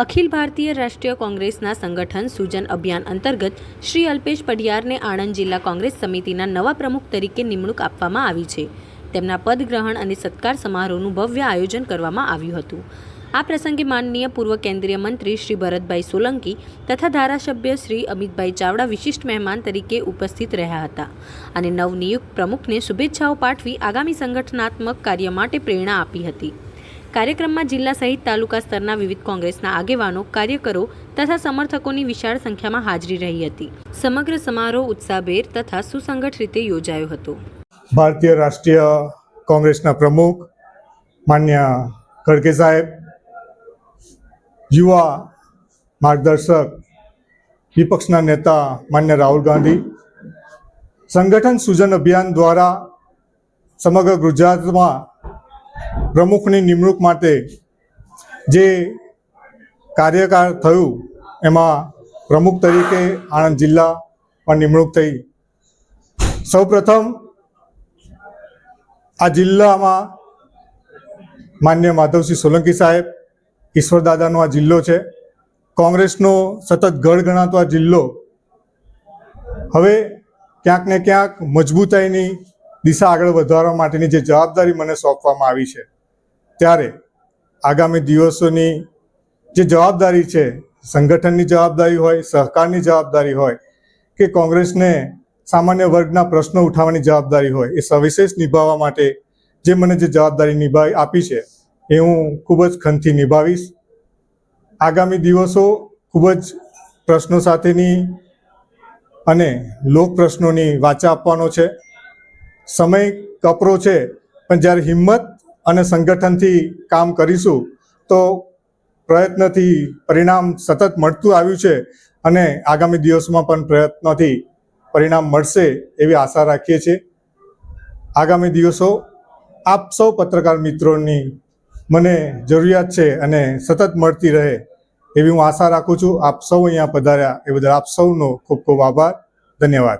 અખિલ ભારતીય રાષ્ટ્રીય કોંગ્રેસના સંગઠન સૂજન અભિયાન અંતર્ગત શ્રી અલ્પેશ પઢિયારને આણંદ જિલ્લા કોંગ્રેસ સમિતિના નવા પ્રમુખ તરીકે નિમણૂક આપવામાં આવી છે. તેમના પદગ્રહણ અને સત્કાર સમારોહનું ભવ્ય આયોજન કરવામાં આવ્યું હતું. આ પ્રસંગે માનનીય પૂર્વ કેન્દ્રીય મંત્રી શ્રી ભરતભાઈ સોલંકી તથા ધારાસભ્ય શ્રી અમિતભાઈ ચાવડા વિશિષ્ટ મહેમાન તરીકે ઉપસ્થિત રહ્યા હતા અને નવનિયુક્ત પ્રમુખને શુભેચ્છાઓ પાઠવી આગામી સંગઠનાત્મક કાર્ય માટે પ્રેરણા આપી હતી. કાર્યક્રમમાં જિલ્લા સહિત તાલુકા સ્તરના વિવિધ કોંગ્રેસના આગેવાનો, કાર્યકરો તથા સમર્થકોની વિશાળ સંખ્યામાં હાજરી રહી હતી. સમગ્ર સમારોહ ઉત્સાહભેર તથા સુસંગઠ રીતે યોજાયો હતો. ભારતીય રાષ્ટ્રીય કોંગ્રેસના પ્રમુખ માન્ય ખડગે સાહેબ, યુવા માર્ગદર્શક વિપક્ષના નેતા માન્ય રાહુલ ગાંધી, સંગઠન સૂજન અભિયાન દ્વારા સમગ્ર ગુજરાતમાં પ્રમુખની નિમણૂક માટે જે કાર્યકાળ થયું, એમાં પ્રમુખ તરીકે આણંદ જિલ્લા પણ નિમણૂક થઈ. સૌપ્રથમ આ જિલ્લામાં માન્ય માધવસિંહ સોલંકી સાહેબ ઈશ્વરદાદાનો આ જિલ્લો છે. કોંગ્રેસનો સતત ગઢ ગણાતો આ જિલ્લો. હવે ક્યાંક ને ક્યાંક મજબૂતાઈની દિશા આગળ વધારવા માટેની જે જવાબદારી મને સોંપવામાં આવી છે. ત્યારે આગામી દિવસોની જે જવાબદારી છે, સંગઠનની જવાબદારી હોય, સહકારની જવાબદારી હોય કે કોંગ્રેસને સામાન્ય વર્ગના પ્રશ્નો ઉઠાવવાની જવાબદારી હોય, એ સવિશેષ નિભાવવા માટે જે મને જે જવાબદારી નિભાવી આપી છે, એ હું ખૂબ જ ખંતથી નિભાવીશ. આગામી દિવસો ખૂબ જ પ્રશ્નો સાથેની અને લોક પ્રશ્નોની વાચા આપવાનો છે. સમય કપરો છે, પણ જ્યારે હિંમત અને સંગઠનથી કામ કરીશું, તો પ્રયત્નથી પરિણામ સતત મળતું આવ્યું છે અને આગામી દિવસોમાં પણ પ્રયત્નોથી પરિણામ મળશે એવી આશા રાખીએ છીએ. આગામી દિવસો આપ સૌ પત્રકાર મિત્રોની મને જરૂરિયાત છે અને સતત મળતી રહે એવી હું આશા રાખું છું. આપ સૌ અહીંયા પધાર્યા એ બદલ આપ સૌનો ખૂબ ખૂબ આભાર. ધન્યવાદ.